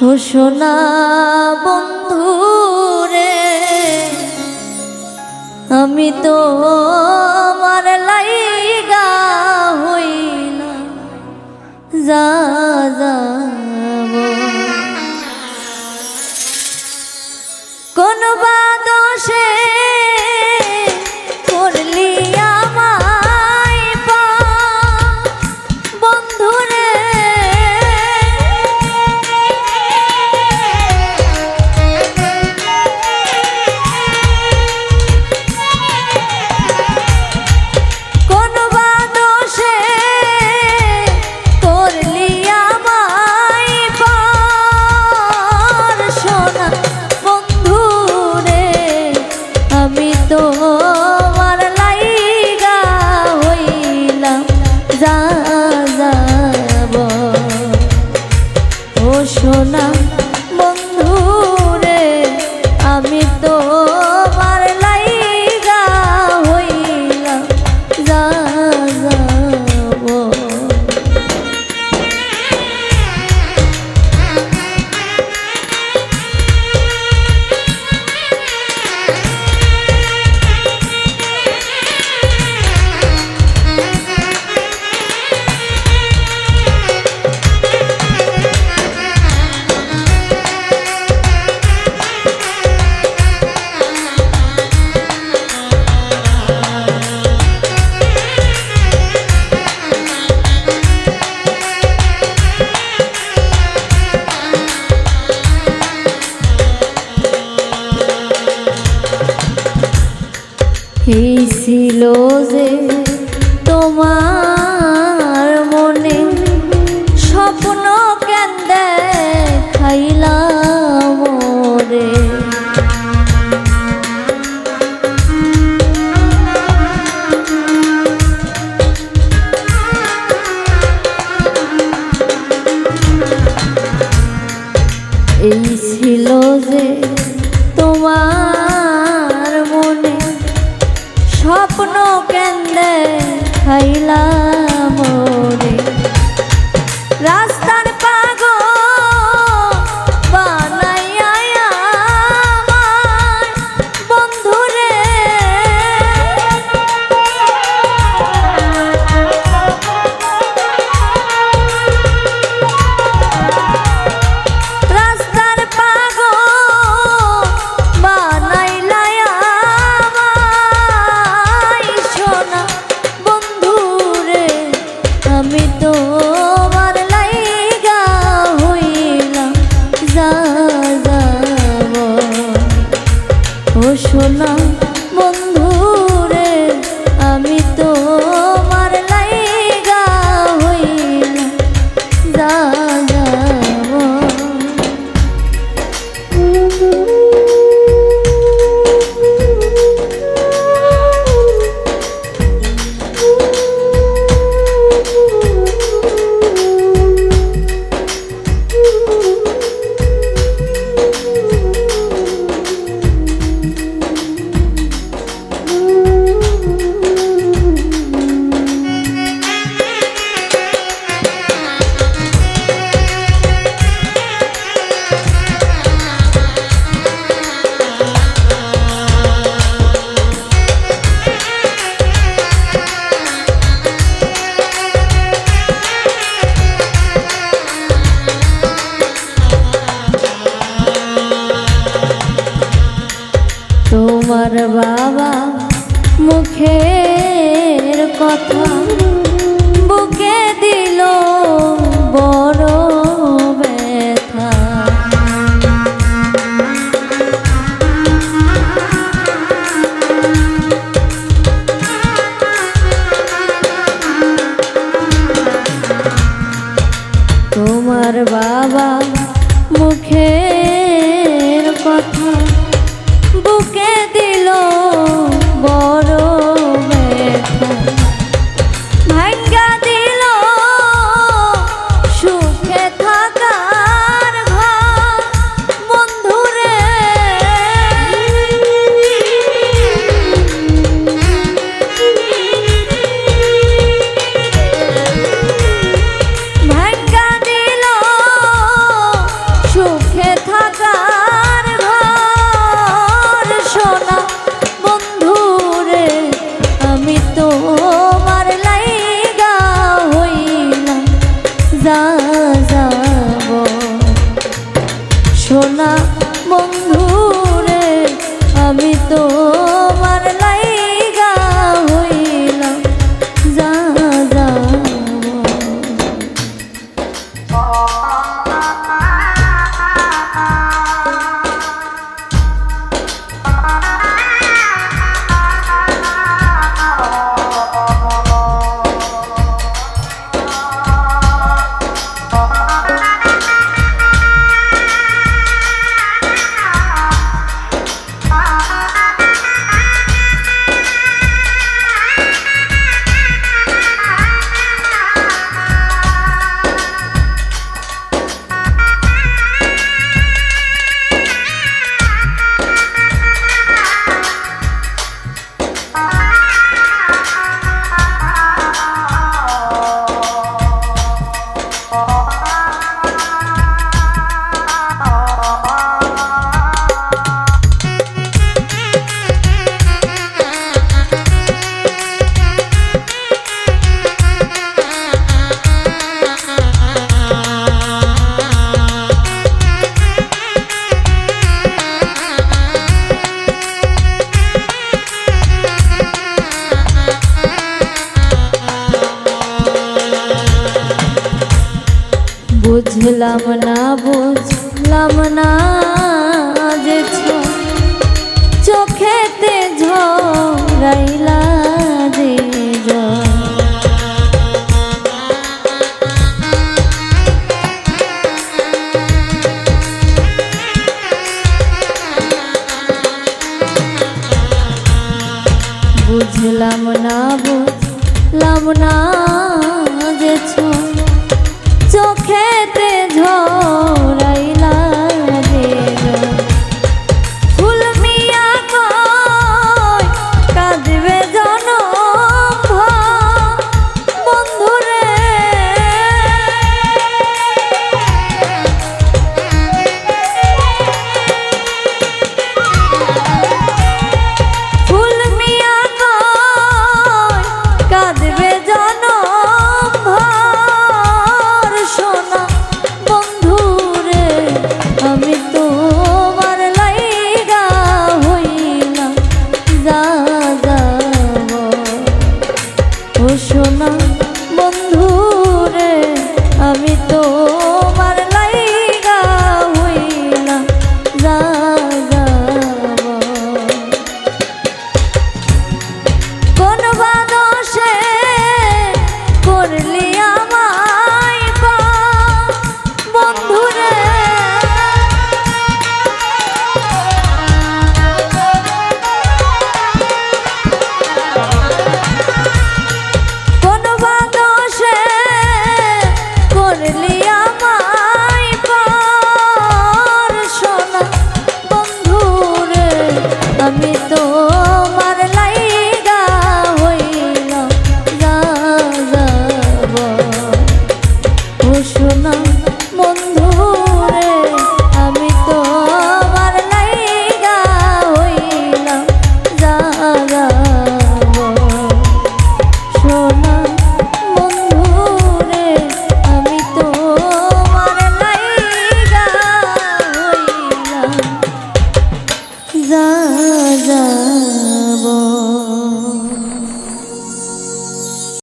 ঘোষণা বন্ধু রে আমি তো আমার লাইগা হইলাম। যা ছিল যে স্বপ্ন কেন্দ্রে খাইলা বাবা মুখের কথা বুকে দিল বল। ตัว বুঝলাম না বুঝলাম না যে চোখেতে ঝরাইলা যে বুঝলাম না বুঝলাম না